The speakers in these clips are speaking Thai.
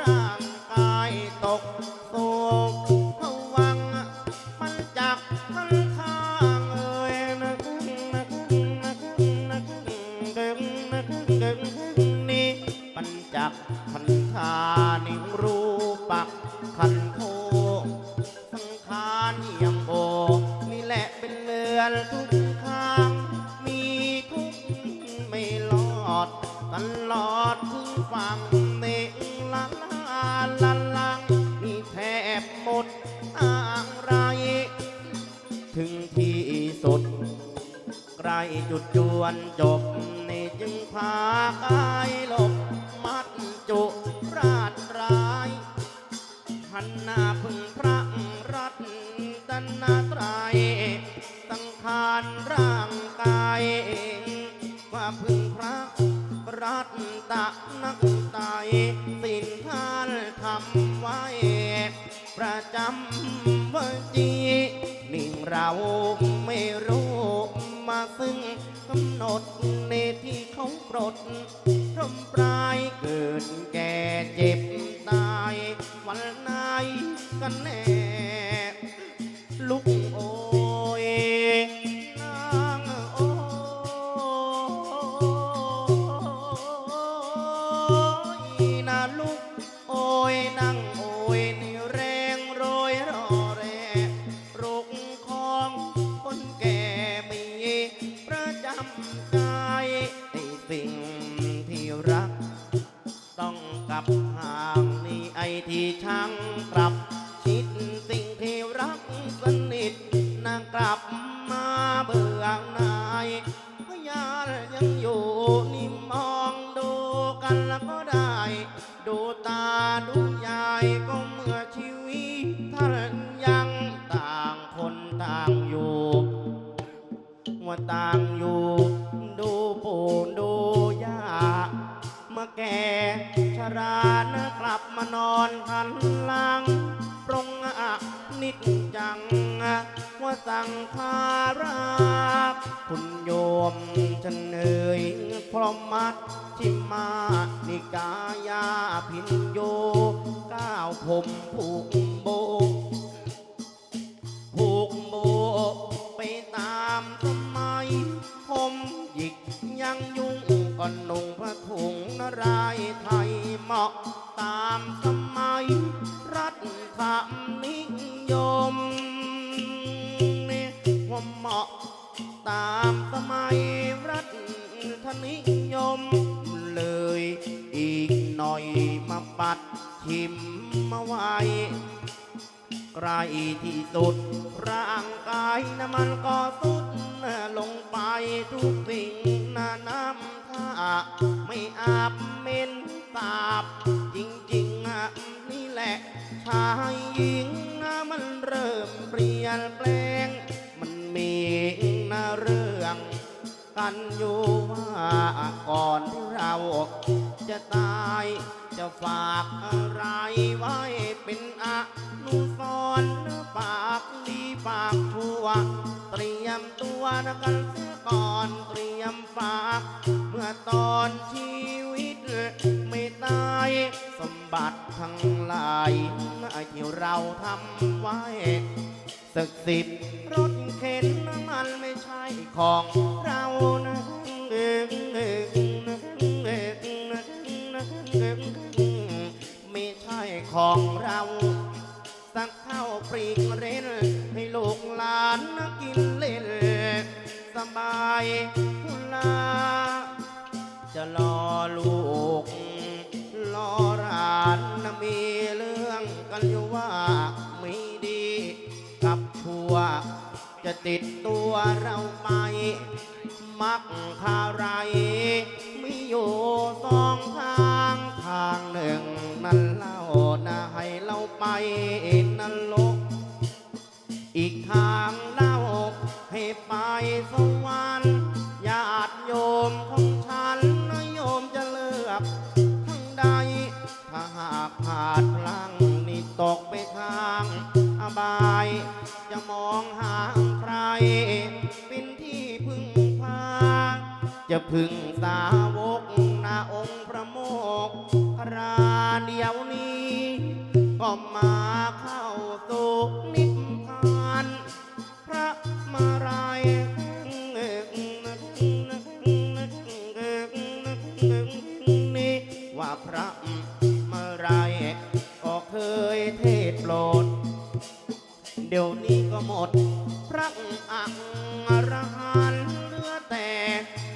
ร่างกายตกโศกผวังค์มันจักทันทางเอ่ยนึกนึกนึกนึกนึกนึกนึกนี่ปัญจักพันธานิรูปักขันโทสังขารเยี่ยมโบนี่แหละเป็นเรือนทุก อะไร ถึงที่สุดใกล้จุดจวนจบนี่จึงพากายหลบมัดจุราดร้ายหันหน้าพึ่งพระรัตนตรัยสังขารร่างกายว่าพึ่งพระรัตตะนักไตสิ่งท่านทำไว้ำว่าจีนิ่งเราไม่รู้มาซึ่งกำหนดในที่เขากรดร่มปลายเกิดแก่เจ็บตายวันไหนกันแน่ ก็เมื่อชีวิตท่านยังต่างคนต่างอยู่ว่าต่างอยู่ ดูปู่ดูย่าเมื่อแก่ชรานะกลับมานอนทันหลังปรงอะนิดจัง ว่าสั่งคาราคุณโยมฉันเอ่ยพร้อมมัดชิมมานิกายาพินโยาวผมผูกโบผูกโบไปตามสมัยผมหยิกยังยุ่งก่อนนุ่งผ้าถุงนารายไทยเหมาะตามสมัยรัฐธรรมนิยมนี่ว่าเหมาะตามสมัยรัฐนิยมเลยอีกหน่อยมาปัดชิม มาไว้ใกล้ที่สุด ร่างกายนะมันก็สุดลงไปทุกสิ่งนะน้ำท่าไม่อาบเม็นสาบ จริงๆอะนี่แหละ ชายหญิงนะมันเริ่มเปลี่ยนแปลง มันมีนะเรื่อง กันอยู่ว่าก่อนที่เรา จะตาย จะฝากอะไรไว้เป็นอนุสรณ์ปากดีปากชั่ว เตรียมตัวนะกันเสียก่อนเตรียมฝาก เมื่อตอนชีวิตไม่ตาย สมบัติทั้งหลายที่เราทำไว้ สักสิบรถเข็นมันไม่ใช่ของ ของเราสักข้าวปรีกเรนให้ลูกหลานกินเล่น สบายคุลา จะรอลูก รอหลานนะมีเรื่องกันอยู่ว่าไม่ดีกับชั่วจะติดตัวเราไป มักคาไรไมีอยู่สองทางทางหนึ่งะให้เราไปนรก อีกทางเล่าให้ไปสวรรค์ญาติโยมของฉันนะโยมจะเลือกทางใด ถ้าหากขาดพลังนี่ตกไปทางอบาย จะมองหาใคร เป็นที่พึ่งพา จะพึ่งสาวกนาองค์พระโมกขราเดียวนี้็มาเข้าสู่นิพพาน พระมารายนี่ว่าพระมารายก็เคยเทศโปรด เดี๋ยวนี้ก็หมด พระอักรหันเหลือแต่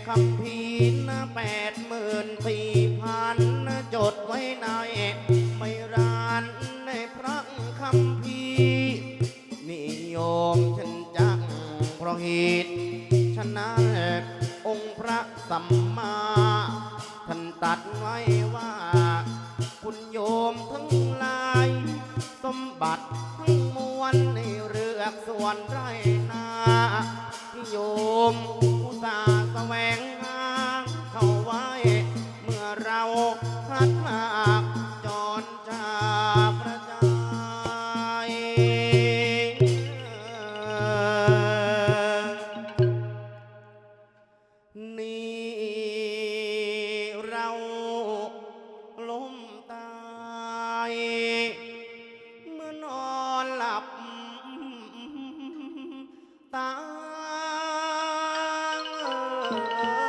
คำพีนะแปดหมื่นสี่พันนะจดไว้ในไม่ร สัมมาท่านตัดไว้ว่า คุณโยมทั้งหลาย สมบัติทั้งมวลในเรือกส่วนไรนาที่โยมผู้สาห์แสวงหาเข้าไว้ เมื่อเราพลัดพราก ah, ah.